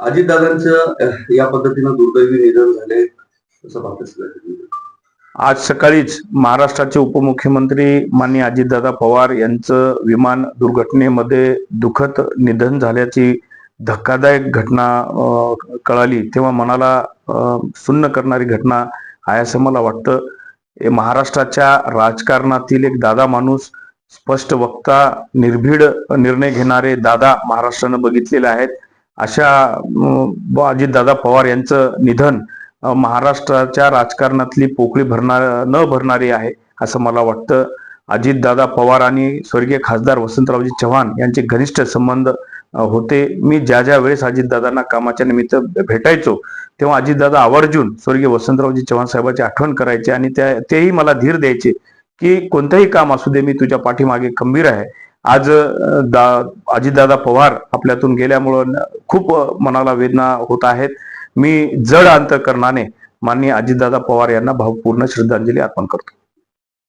अजितदादांचं या पद्धतीनं दुर्दैवी निधन झाले असं पाहतं आज सकाळीच महाराष्ट्राचे उपमुख्यमंत्री माननीय अजितदादा पवार यांचं विमान दुर्घटनेमध्ये दुखत निधन झाल्याची धक्कादायक घटना अं, कळाली. तेव्हा मनाला सुन्न करणारी घटना आहे असं मला वाटतं. हे महाराष्ट्राच्या राजकारणातील एक दादा माणूस स्पष्ट वक्ता निर्भीड निर्णय घेणारे दादा महाराष्ट्रानं बघितलेले आहेत. अशा अजित अजितदादा पवार यांचं निधन महाराष्ट्राच्या राजकारणातली पोकळी भरणार न भरणारी आहे असं मला वाटतं. अजितदादा पवार आणि स्वर्गीय खासदार वसंतरावजी चव्हाण यांचे घनिष्ठ संबंध होते. मी ज्या ज्या वेळेस अजितदादांना कामाच्या निमित्त भेटायचो तेव्हा अजितदादा आवर्जून स्वर्गीय वसंतरावजी चव्हाण साहेबांची आठवण करायचे आणि त्या तेही मला धीर द्यायचे की कोणतंही काम असू दे मी तुझ्या पाठीमागे खंबीर आहे. आज दा अजितदादा पवार आपल्यातून गेल्यामुळं खूप मनाला वेदना होत आहेत. मी जड अंतकरणाने माननीय अजितदादा पवार यांना भावपूर्ण श्रद्धांजली अर्पण करतो.